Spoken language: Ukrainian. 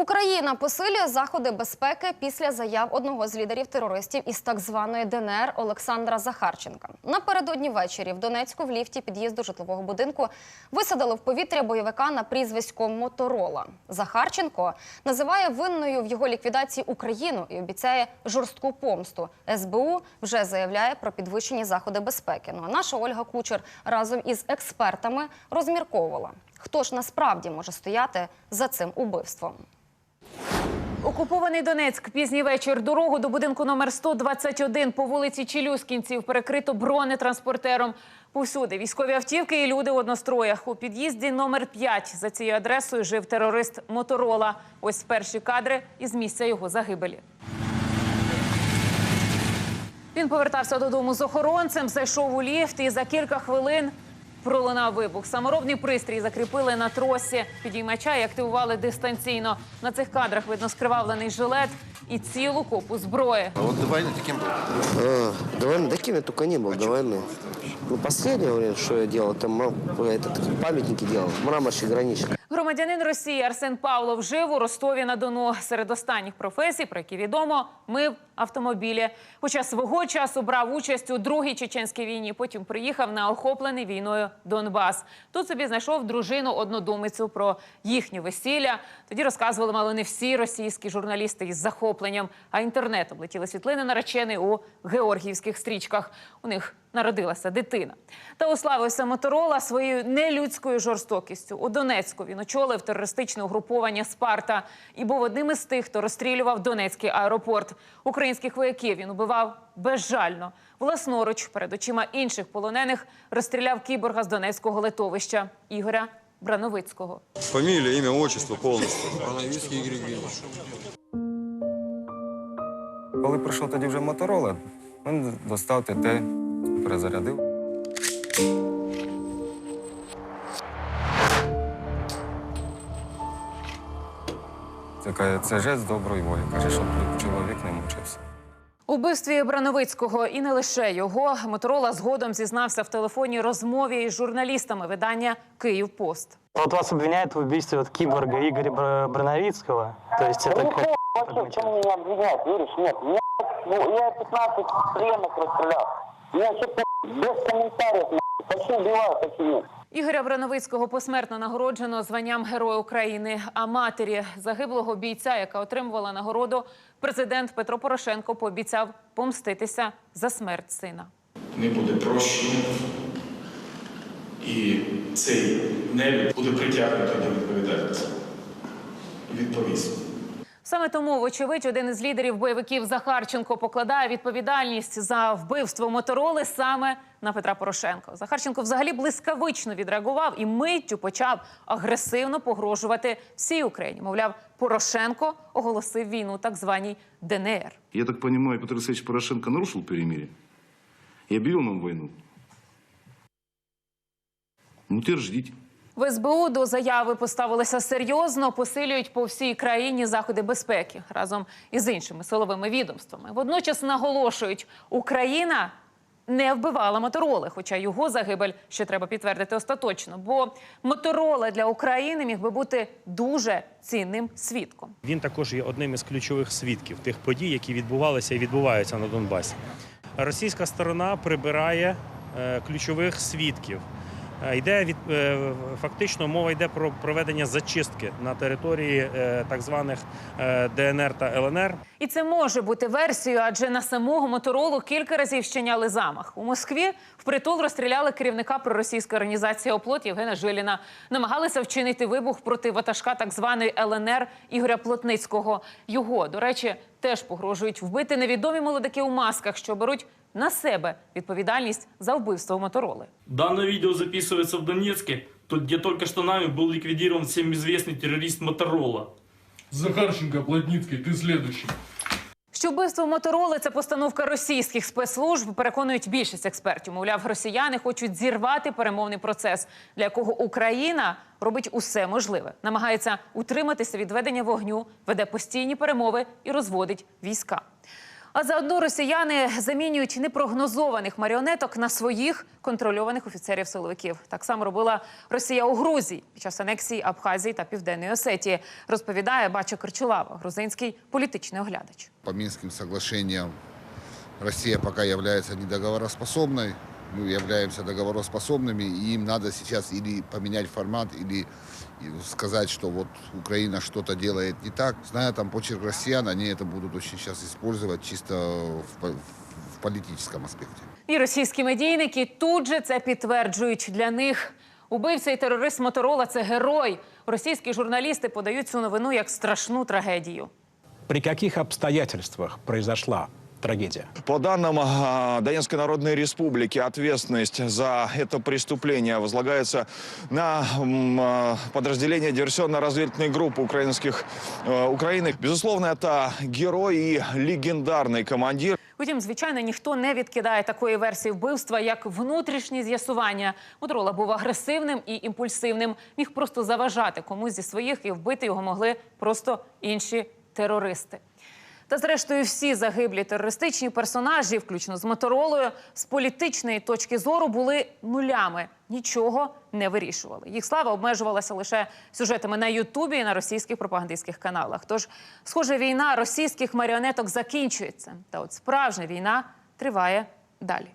Україна посилює заходи безпеки після заяв одного з лідерів терористів із так званої ДНР Олександра Захарченка. Напередодні ввечері в Донецьку в ліфті під'їзду житлового будинку висадили в повітря бойовика на прізвисько Моторола. Захарченко називає винною в його ліквідації Україну і обіцяє жорстку помсту. СБУ вже заявляє про підвищені заходи безпеки. Ну а наша Ольга Кучер разом із експертами розмірковувала, хто ж насправді може стояти за цим убивством. Окупований Донецьк. Пізній вечір. Дорогу до будинку номер 121 по вулиці Челюскінців перекрито бронетранспортером. Повсюди військові автівки і люди в одностроях. У під'їзді номер 5 за цією адресою жив терорист Моторола. Ось перші кадри із місця його загибелі. Він повертався додому з охоронцем, зайшов у ліфт і за кілька хвилин пролунав вибух. Саморобний пристрій закріпили на тросі підіймача і активували дистанційно. На цих кадрах видно скривавлений жилет і цілу копу зброї. А вот до войны таким был. А, до войны, да кем я только не был, до войны. Ну, последнее время, что я делал, там ма- этот, памятники делал, мраморщик, граничник. Громадянин Росії Арсен Павлов жив у Ростові на Дону. Серед останніх професій, про які відомо, мив автомобілі. Хоча свого часу брав участь у другій чеченській війні. Потім приїхав на охоплений війною Донбас. Тут собі знайшов дружину однодумицю про їхнє весілля. Тоді розказували мало не всі російські журналісти із захопленням, а інтернетом летіли світлини наречений у георгіївських стрічках. У них народилася дитина. Та уславився Моторола своєю нелюдською жорстокістю. У Донецьку він очолив терористичне угруповання Спарта і був одним із тих, хто розстрілював Донецький аеропорт. Українських вояків він убивав безжально. Власноруч перед очима інших полонених розстріляв кіборга з Донецького литовища Ігоря Брановицького. Фамилия, имя, отчество полностью. Коли прийшов тоді вже Моторола, він достав ТТ, перезарядив. Це каже, це жест доброї волі. Каже, щоб чоловік не мучився. У вбивстві Брановицького і не лише його Моторола згодом зізнався в телефонній розмові із журналістами видання Київ Пост. Вот вас обвиняют в убийстве вот киборга Игоря Бра- Брановицкого. То есть это как... Вообще, почему меня обвиняют, веришь? Нет, меня, ну, я 15 пленных расстрелял. Я без комментариев, хочу убиваю, хочу нет. Ігоря Брановицького посмертно нагороджено званням Героя України. А матері загиблого бійця, яка отримувала нагороду, президент Петро Порошенко пообіцяв помститися за смерть сина. не буде прощення, і цей нелюд буде притягнутий до відповідальності. Відповість. Саме тому, вочевидь, один із лідерів бойовиків Захарченко покладає відповідальність за вбивство мотороли саме на Петра Порошенка. Захарченко взагалі блискавично відреагував і миттю почав агресивно погрожувати всій Україні. Мовляв, Порошенко оголосив війну так званій ДНР. Я так понимаю, Петр Алексеевич Порошенко нарушил перемирие и объявил нам войну. Ну, теперь ждите. В СБУ до заяви поставилися серйозно, посилюють по всій країні заходи безпеки разом із іншими силовими відомствами. Водночас наголошують, Україна не вбивала мотороли, хоча його загибель ще треба підтвердити остаточно. Бо моторола для України міг би бути дуже цінним свідком. Він також є одним із ключових свідків тих подій, які відбувалися і відбуваються на Донбасі. Російська сторона прибирає е, ключових свідків. Е, Йде від е, фактично мова йде про проведення зачистки на території е, так званих ДНР та ЛНР. І це може бути версією, адже на самого моторолу кілька разів щиняли замах. У Москві впритул розстріляли керівника проросійської організації «Оплот» Євгена Жиліна. Намагалися вчинити вибух проти ватажка так званої ЛНР Ігоря Плотницького. Його, до речі, теж погрожують вбити невідомі молодики у масках, що беруть на себе відповідальність за вбивство мотороли. Данное видео записывается в Донецке, тут, где только что нами был ликвидирован всем известный террорист Моторола. Захарченко, Плотницкий, ты следующий. Що вбивство мотороли це постановка російських спецслужб, переконують більшість експертів. Мовляв, росіяни хочуть зірвати перемовний процес, для якого Україна робить усе можливе, намагається утриматися від ведення вогню, веде постійні перемови і розводить війська. А заодно росіяни замінюють непрогнозованих маріонеток на своїх контрольованих офіцерів-силовиків. Так само робила Росія у Грузії під час анексії Абхазії та Південної Осетії. Розповідає Бача Корчулава, грузинський політичний оглядач. По мінським соглашенням Росія пока є недоговороспособной Мы являемся договороспособными, и им надо сейчас или поменять формат, или сказать, что вот Украина что-то делает не так. Зная там почерк россиян, они это будут очень сейчас использовать чисто в, по- в политическом аспекте. І російські медійники тут же це підтверджують. Для них убивця і терорист Моторола це герой. Російські журналісти подають цю новину як страшну трагедію. При каких обстоятельствах произошла трагедия? По данным а, Донецкой Народной Республики, ответственность за это преступление возлагается на м, а, подразделение диверсионно-разведывательной группы украинских э, Украины. Безусловно, это герой и легендарный командир. Втім, звичайно, ніхто не відкидає такої версії вбивства, як внутрішні з'ясування. Моторола був агресивним і імпульсивним, міг просто заважати комусь зі своїх і вбити його могли просто інші терористи. Та зрештою, всі загиблі терористичні персонажі, включно з моторолою, з політичної точки зору були нулями, нічого не вирішували. Їх слава обмежувалася лише сюжетами на Ютубі і на російських пропагандистських каналах. Тож, схоже, війна російських маріонеток закінчується. Та от справжня війна триває далі.